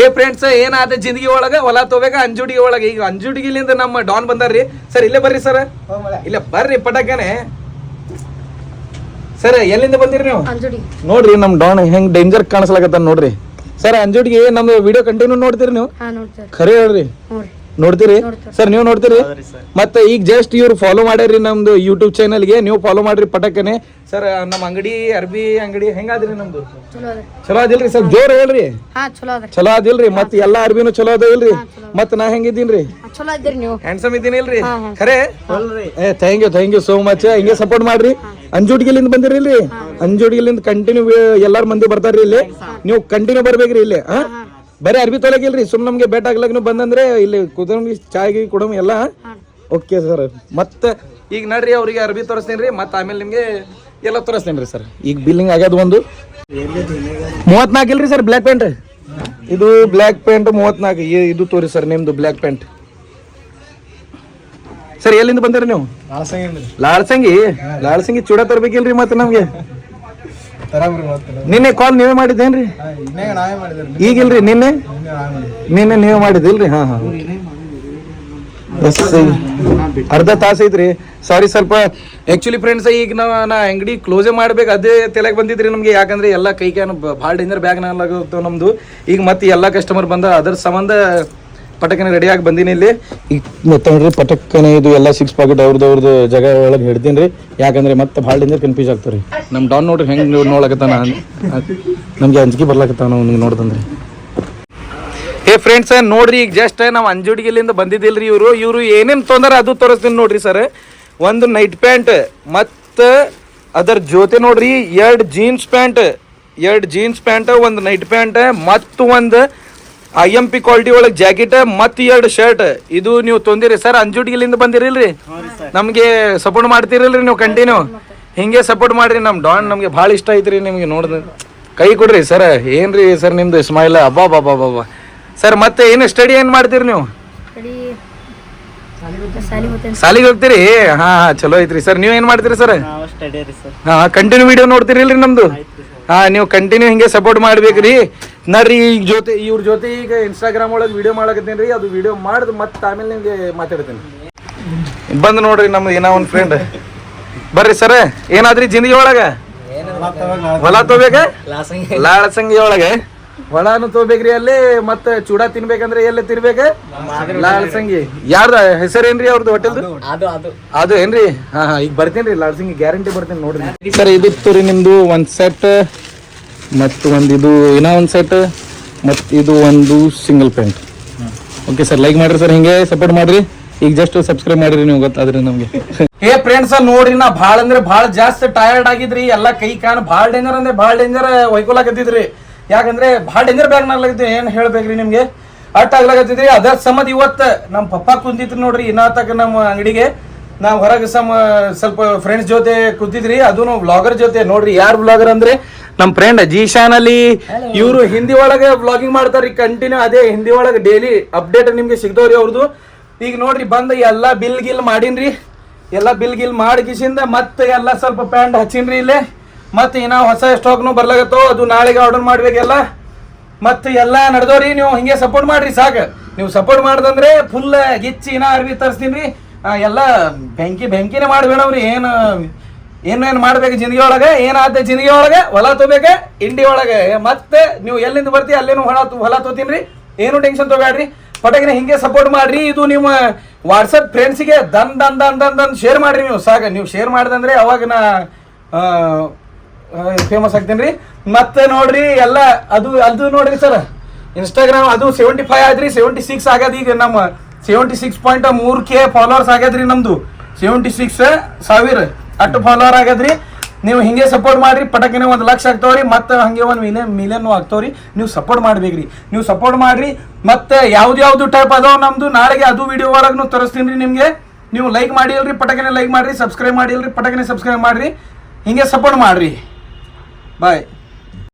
ಏ ಫ್ರೆಂಡ್ಸ್ ಏನಾದ ಜಿಂದಗಿ ಒಳಗ ಹೊಲ ತಗೋಬೇಕ ಅಂಜುಡಿಗೆ ಒಳಗ. ಈಗ ಅಂಜುಡಿಗಿಲಿಂದ ನಮ್ಮ ಡಾನ್ ಬಂದಾರ್ರಿ. ಸರ್ ಇಲ್ಲೇ ಬರ್ರಿ ಸರ್. ಇಲ್ಲ ಬರ್ರಿ ಪಟಕನೆ ಸರ್ ಎಲ್ಲಿಂದ ಬಂದಿರಿ ನೀವು? ಅಂಜುಡಿ. ನೋಡ್ರಿ ನಮ್ ಡಾನ್ ಹೆಂಗ್ ಡೇಂಜರ್ ಕಾಣಿಸ್ಲಾಕತ್ತ ನೋಡ್ರಿ. ಸರ್ ಅಂಜುಡಿಗೆ ನಮ್ದು ವಿಡಿಯೋ ಕಂಟಿನ್ಯೂ ನೋಡ್ತೀರಿ ನೀವು? ಖರೆ ಹೇಳ್ರಿ. ನೋಡ್ತೀರಿ? ಸರ್ ನೀವು ನೋಡ್ತೀರಿ? ಮತ್ತೆ ಈಗ ಜಸ್ಟ್ ಇವ್ರು ಫಾಲೋ ಮಾಡ್ಯಾರಿ ನಮ್ದು ಯೂಟ್ಯೂಬ್ ಚಾನಲ್ಗೆ ನೀವು ಫಾಲೋ ಮಾಡ್ರಿ ಪಟಕನೆ. ಸರ್ ನಮ್ಮ ಅಂಗಡಿ ಅರ್ಬಿ ಅಂಗಡಿ ಹೆಂಗಾದ್ರಿ ನಮ್ದು? ಚಲೋ ಅದ ಚಲೋ ಅದಿಲ್ರಿ ಸರ್ ಜೋರ್ ಹೇಳ್ರಿ. ಹಾ ಚಲೋ ಅದ ಚಲೋ ಅದಿಲ್ರಿ ಮತ್ತೆ ಎಲ್ಲಾ ಅರ್ಬಿನೂ ಚಲೋ ಅದ ಇಲ್ರಿ. ಮತ್ ನಾ ಹೆಂಗಿದ್ದೀನ್ರಿ? ಚಲೋ ಇದ್ದೀರಿ ನೀವು. ಹ್ಯಾಂಡ್ಸಮ್ ಇದ್ದೀನಿ ಇಲ್ರಿ. ಖರೆ? ಏ thank you thank you so much ಹಿಂಗೆ ಸಪೋರ್ಟ್ ಮಾಡ್ರಿ. ಅಂಜುಟಿಗಿಲಿಂದ ಬಂದಿರಿ ಇಲ್ರಿ ಅಂಜುಟಿಗಿಲಿಂದ ಕಂಟಿನ್ಯೂ ಎಲ್ಲಾರ ಮಂದಿ ಬರ್ತಾರ್ರಿ ಇಲ್ಲಿ. ನೀವು ಕಂಟಿನ್ಯೂ ಬರ್ಬೇಕ್ರಿ ಇಲ್ಲಿ ಹಾ. ಬರೀ ಅರ್ಬಿ ತೊಲಗಿಲ್ರಿ ಸುಮ್ ನಮ್ಗೆ ಬೇಟ ಆಗ್ಲಗ್ನು ಬಂದಂದ್ರೆ ಇಲ್ಲಿ ಕುದುರಂಗಿ ಚಾಯ್ ಕುಡಮ್ ಎಲ್ಲ. ಓಕೆ ಸರ್ ಮತ್ತೆ ಈಗ ನಡ್ರಿ ಅವ್ರಿಗೆ ಅರ್ಬಿ ತೋರಿಸ್ತೀನಿ ರೀ ಮತ್ತೆ ಆಮೇಲೆ ನಿಮ್ಗೆ ಎಲ್ಲ ತೋರಿಸ್ತೀನಿ ರೀ ಸರ್ ಈಗ ಬಿಲ್ಲಿಂಗ್ ಆಗ್ಯದ ಒಂದು. ಮೂವತ್ನಾಲ್ಕು ಇಲ್ರಿ ಸರ್ ಬ್ಲ್ಯಾಕ್ ಪ್ಯಾಂಟ್ ಇದು ಬ್ಲ್ಯಾಕ್ ಪ್ಯಾಂಟ್ ಮೂವತ್ನಾಲ್ಕು ಇದು ತೋರಿ ಸರ್ ನಿಮ್ದು ಬ್ಲ್ಯಾಕ್ ಪ್ಯಾಂಟ್ ಸರ್ ಎಲ್ಲಿಂದ ಬಂದಿರ ನೀವು? ಲಾಳ್ಸಂಗಿ ಲಾಳ್ಸಂಗಿ ಚೂಡ ತರ್ಬೇಕಿಲ್ರಿ ಮತ್ತೆ ನಮ್ಗೆ? ನಿನ್ನೆ ಕಾಲ್ ನೀವೇ ಮಾಡಿದ್ದೇನ್ರಿ? ಈಗಿಲ್ರಿ ನಿನ್ನೆ? ನಿನ್ನೆ ನೀವೇ ಮಾಡಿದಿಲ್ರಿ ಹಾ ಹಾ. ಅರ್ಧ ತಾಸು ಐತ್ರಿ. ಸಾರಿ ಸ್ವಲ್ಪ ಆಕ್ಚುಲಿ ಫ್ರೆಂಡ್ಸ್ ಈಗ ನಾವು ನಾ ಅಂಗಡಿ ಕ್ಲೋಸೇ ಮಾಡ್ಬೇಕು ಅದೇ ತಲೆಗೆ ಬಂದಿದ್ರಿ ನಮಗೆ. ಯಾಕಂದ್ರೆ ಎಲ್ಲ ಕೈ ಕ್ಯಾನ್ ಭಾಳ ಡೇಂಜರ್ ಬ್ಯಾಗ್ ನಾಲಾಗುತ್ತೆ ನಮ್ದು. ಈಗ ಮತ್ತೆ ಎಲ್ಲ ಕಸ್ಟಮರ್ ಬಂದ ಅದ್ರ ಸಂಬಂಧ ಪಟಕನೆ ರೆಡಿ ಆಗಿ ಬಂದೀನಿ ಇಲ್ಲಿ. ಈಗ ಮತ್ತೆ ನೋಡ್ರಿ ಪಟಕ್ಕನೆ ಇದು ಎಲ್ಲ ಸಿಕ್ಸ್ ಪಾಕೆಟ್ ಅವ್ರದ್ದು ಅವ್ರದ್ದು ಜಾಗ ಒಳಗೆ ಹಿಡ್ದೀನಿ ರೀ. ಯಾಕಂದ್ರೆ ಮತ್ತೆ ಭಾಳ ದಿನ ಕನ್ಫ್ಯೂಸ್ ಆಗ್ತಾರೆ ನಮ್ಮ ಡಾನ್ ನೋಡ್ರಿ ಹೆಂಗೆ ನೋಡ್ಲಕತ್ತಾನ ನಮ್ಗೆ ಅಂಜಿಕೆ ಬರ್ಲಕತ್ತಾನ ಅವ್ನಿಗೆ ನೋಡ್ದಂದ್ರೆ. ಏ ಫ್ರೆಂಡ್ಸ್ ನೋಡ್ರಿ ಈಗ ಜಸ್ಟ್ ನಾವು ಅಂಜುಡಿಗೆಲಿಂದ ಬಂದಿದ್ದಿಲ್ರಿ ಇವರು. ಇವರು ಏನೇನು ತೊಂದರೆ ಅದು ತೋರಿಸ್ತೀನಿ ನೋಡ್ರಿ ಸರ್ ಒಂದು ನೈಟ್ ಪ್ಯಾಂಟ್ ಮತ್ತು ಅದರ ಜೊತೆ ನೋಡ್ರಿ ಎರಡು ಜೀನ್ಸ್ ಪ್ಯಾಂಟ್ ಎರಡು ಜೀನ್ಸ್ ಪ್ಯಾಂಟ್ ಒಂದು ನೈಟ್ ಪ್ಯಾಂಟ್ ಮತ್ತು ಒಂದು ಐ ಎಂ ಪಿ ಕ್ವಾಲಿಟಿ ಒಳಗೆ ಜಾಕೆಟ್ ಮತ್ತು ಎರಡು ಶರ್ಟ್ ಇದು ನೀವು ತೊಂದಿರಿ. ಸರ್ ಅಂಜುಟಿಗಿಲಿಂದ ಬಂದಿರಿಲ್ರಿ? ನಮಗೆ ಸಪೋರ್ಟ್ ಮಾಡ್ತಿರಲ್ರಿ ನೀವು ಕಂಟಿನ್ಯೂ ಹಿಂಗೆ ಸಪೋರ್ಟ್ ಮಾಡ್ರಿ. ನಮ್ಮ ಡಾನ್ ನಮಗೆ ಭಾಳ ಇಷ್ಟ ಐತ್ರಿ ನಿಮಗೆ ನೋಡಿದ್ರೆ ಕೈ ಕೊಡ್ರಿ ಸರ್ ಏನ್ರಿ ಸರ್ ನಿಮ್ದು ಸ್ಮೈಲ್ ಅಬ್ಬಾ ಬಾಬಾ ಬಾಬಾ ಸರ್ ಮತ್ತೆ ಏನು ಸ್ಟಡಿ ಏನು ಮಾಡ್ತೀರಿ ನೀವು? ಸಾಲಿಗೆ ಹೋಗ್ತೀರಿ? ಹಾ ಹಾ ಚಲೋ ಐತ್ರಿ. ಸರ್ ನೀವು ಏನು ಮಾಡ್ತೀರಿ ಸರ್ ಹಾ ಕಂಟಿನ್ಯೂ ವಿಡಿಯೋ ನೋಡ್ತೀರಿ ಇಲ್ರಿ ನಮ್ದು ಹಾ ನೀವು ಕಂಟಿನ್ಯೂ ಹಿಂಗೆ ಸಪೋರ್ಟ್ ಮಾಡ್ಬೇಕ್ರಿ. ನಡ್ರಿ ಈಗ ಜೊತೆ ಇವ್ರ ಜೊತೆ ಈಗ ಇನ್ಸ್ಟಾಗ್ರಾಮ್ ಒಳಗೆ ವಿಡಿಯೋ ಮಾಡಕತ್ತೀನಿ ರೀ. ಅದು ವಿಡಿಯೋ ಮಾಡಿದ್ ಮತ್ತೆ ಆಮೇಲೆ ನಿಮ್ಗೆ ಮಾತಾಡ್ತೀನಿ. ಬಂದು ನೋಡ್ರಿ ನಮ್ದು ಏನೋ ಒಂದು ಫ್ರೆಂಡ್ ಬರ್ರಿ ಸರ್ ಏನಾದ್ರಿ ಜಿಂದಗಿ ಒಳಗ? ಹೊಲ ತಗೋಬೇಕ? ಲಾಳಸಂಗಿ ಒಳಗೆ. ಹೊಳನು ತಗೋಬೇಕ್ರಿ ಅಲ್ಲಿ ಮತ್ತೆ ಚೂಡಾ ತಿನ್ಬೇಕಂದ್ರೆ ಎಲ್ಲಿ ತಿನ್ಬೇಕ? ಲಾಲ್ಸಂಗಿ ಯಾರ್ದ? ಹೆಸರೇನ್ರಿ ಅವ್ರದ್ದು ಹೋಟೆಲ್ ಅದು ಅದು ಅದು. ಏನ್ರಿ? ಹಾ ಹಾ ಈಗ ಬರ್ತೀನಿ ಲಾಲ್ಸಂಗಿ ಗ್ಯಾರಂಟಿ ಬರ್ತೀನಿ ನೋಡ್ರಿ. ಸರ್ ಇದಿತ್ತು ರೀ ನಿಮ್ದು ಒಂದ್ ಸೆಟ್ ಮತ್ತು ಒಂದು ಇದು ಇನ್ನ ಒಂದ್ ಸೆಟ್ ಮತ್ತು ಇದು ಒಂದು single pant okay sir like ಮಾಡ್ರಿ ಸರ್ ಹಿಂಗೆ ಸಪೋರ್ಟ್ ಮಾಡ್ರಿ. ಈಗ ಜಸ್ಟ್ ಸಬ್ಸ್ಕ್ರೈಬ್ ಮಾಡಿರಿ ನೀವು ಗೊತ್ತಾದ್ರಿ ನಮ್ಗೆ. ಹೇ ಫ್ರೆಂಡ್ಸ್ ನೋಡ್ರಿ ನಾ ಭಾಳ ಅಂದ್ರೆ ಭಾಳ ಜಾಸ್ತಿ ಟಯರ್ಡ್ ಆಗಿದ್ರಿ. ಎಲ್ಲ ಕೈ ಕಾನ್ ಭಾಳ ಡೇಂಜರ್ ಅಂದ್ರೆ ಭಾಳ ಡೇಂಜರ್ ಹೊಯ್ಕೊಳಕತ್ತಿದ್ರಿ ಯಾಕಂದ್ರೆ ಭಾಳ ಡೇಂಜರ್ ಬ್ಯಾಗ್ ನಾಗ್ಲಾಗತ್ತಿ ಏನ್ ಹೇಳ್ಬೇಕ್ರಿ ನಿಮ್ಗೆ? ಅಟ್ ಆಗ್ಲಾಗತ್ತಿದ್ರಿ ಅದರ ಸಮದ್ ಇವತ್ತು ನಮ್ ಪಪ್ಪ ಕುಂತಿತ್ರಿ ನೋಡ್ರಿ ಇನ್ನ ತಕ ನಮ್ಮ ಅಂಗಡಿಗೆ. ನಾವು ಹೊರಗೆ ಸಮ ಸ್ವಲ್ಪ ಫ್ರೆಂಡ್ಸ್ ಜೊತೆ ಕೂತಿದ್ರಿ ಅದೂ ವ್ಲಾಗರ್ ಜೊತೆ. ನೋಡ್ರಿ ಯಾರು ವ್ಲಾಗರ್ ಅಂದ್ರೆ ನಮ್ಮ ಫ್ರೆಂಡ್ ಜೀಶಾನ್ ಅಲ್ಲಿ. ಇವರು ಹಿಂದಿ ಒಳಗೆ ಬ್ಲಾಗಿಂಗ್ ಮಾಡ್ತಾರ್ರಿ ಕಂಟಿನ್ಯೂ ಅದೇ ಹಿಂದಿ ಒಳಗೆ ಡೈಲಿ ಅಪ್ಡೇಟ್ ನಿಮ್ಗೆ ಸಿಗ್ತಾವ್ರಿ ಅವ್ರದ್ದು ಈಗ ನೋಡ್ರಿ ಬಂದ ಎಲ್ಲ ಬಿಲ್ ಗಿಲ್ ಮಾಡಿನ್ರಿ. ಎಲ್ಲ ಬಿಲ್ ಗಿಲ್ ಮಾಡಿ ಕಿಸಿಂದ ಮತ್ತೆ ಎಲ್ಲ ಸ್ವಲ್ಪ ಪ್ಯಾಂಟ್ ಹಚ್ಚಿನ್ರಿ ಇಲ್ಲೇ. ಮತ್ತೆ ಇನ್ನ ಹೊಸ ಸ್ಟಾಕ್ನು ಬರ್ಲಾಗತ್ತೋ? ಅದು ನಾಳೆಗೆ ಆರ್ಡರ್ ಮಾಡಬೇಕೆಲ್ಲ? ಮತ್ತೆ ಎಲ್ಲ ನಡ್ದೋರಿ ನೀವು ಹಿಂಗೆ ಸಪೋರ್ಟ್ ಮಾಡ್ರಿ, ಸಾಕು. ನೀವು ಸಪೋರ್ಟ್ ಮಾಡ್ದಂದ್ರೆ ಫುಲ್ ಗಿಚ್ಚಿ ಇನ್ನ ಅರ್ವಿ ತರಿಸ್ತೀನಿ ಎಲ್ಲ ಬೆಂಕಿ, ಬೆಂಕಿನೇ ಮಾಡ್ಬೇಡವ್ರಿ. ಏನು, ಏನೇನು ಮಾಡ್ಬೇಕು ಜಿಂದಗಿ ಒಳಗೆ ಏನಾದ ಜಿಂದಗಿ ಒಳಗೆ ಹೊಲ ತಗೋಬೇಕ ಇಂಡಿ ಒಳಗೆ. ಮತ್ತೆ ನೀವು ಎಲ್ಲಿಂದ ಬರ್ತೀವಿ ಅಲ್ಲೇನು ಹೊಲ ಹೊಲ ಹೊಲ ರೀ ಏನು ಟೆನ್ಷನ್ ತೊಗೊಳ್ರಿ ಪಟಕಿನ ಹಿಂಗೆ ಸಪೋರ್ಟ್ ಮಾಡ್ರಿ. ಇದು ನಿಮ್ಮ ವಾಟ್ಸಪ್ ಫ್ರೆಂಡ್ಸಿಗೆ ದನ್ ದನ್ ದನ್ ದನ್ ದನ್ ಶೇರ್ ಮಾಡಿರಿ ನೀವು. ಸಾಕು. ನೀವು ಶೇರ್ ಮಾಡ್ದಂದ್ರೆ ಅವಾಗ ನಾ ಫೇಮಸ್ ಆಗ್ತೀನಿ ರೀ. ಮತ್ತೆ ನೋಡ್ರಿ, ಎಲ್ಲ ಅದು ಅದು ನೋಡ್ರಿ ಸರ್ ಇನ್ಸ್ಟಾಗ್ರಾಮ್ ಅದು ಸೆವೆಂಟಿ ಫೈವ್ ಆದ್ರಿ ಸೆವೆಂಟಿ ಸಿಕ್ಸ್ ಆಗ್ಯದ ಈಗ ನಮ್ಮ ಸೆವೆಂಟಿ ಸಿಕ್ಸ್ ಪಾಯಿಂಟ್ ಮೂರು ಕೆ ಫಾಲೋವರ್ಸ್ ಆಗ್ಯದ್ರಿ ನಮ್ದು. ಸೆವೆಂಟಿ ಸಿಕ್ಸ್ ಸಾವಿರ ಅಷ್ಟು ಫಾಲೋವರ್ ಆಗ್ಯದ್ರಿ. ನೀವು ಹಿಂಗೆ ಸಪೋರ್ಟ್ ಮಾಡ್ರಿ, ಪಟಕಿನ ಒಂದು ಲಕ್ಷ ಆಗ್ತಾವ್ರಿ ಮತ್ತೆ ಹಂಗೆ ಒಂದು ಮಿಲಿಯನ್ ಮಿಲಿಯನ್ ಆಗ್ತಾವ್ರಿ ನೀವು ಸಪೋರ್ಟ್ ಮಾಡ್ಬೇಕ್ರಿ. ನೀವು ಸಪೋರ್ಟ್ ಮಾಡ್ರಿ, ಮತ್ತೆ ಯಾವ್ದು ಯಾವ್ದು ಟೈಪ್ ಅದಾವ ನಮ್ದು, ನಾಳೆಗೆ ಅದು ವಿಡಿಯೋ ಒಳಗೂ ತರಿಸ್ತೀನಿ ರೀ ನಿಮಗೆ. ನೀವು ಲೈಕ್ ಮಾಡಿಲ್ರಿ, ಪಟಕನೆ ಲೈಕ್ ಮಾಡ್ರಿ ಸಬ್ಸ್ಕ್ರೈಬ್ ಮಾಡಿಲ್ರಿ, ಪಟಕನೆ ಸಬ್ಸ್ಕ್ರೈಬ್ ಮಾಡ್ರಿ. ಹಿಂಗೆ ಸಪೋರ್ಟ್ ಮಾಡ್ರಿ. 拜。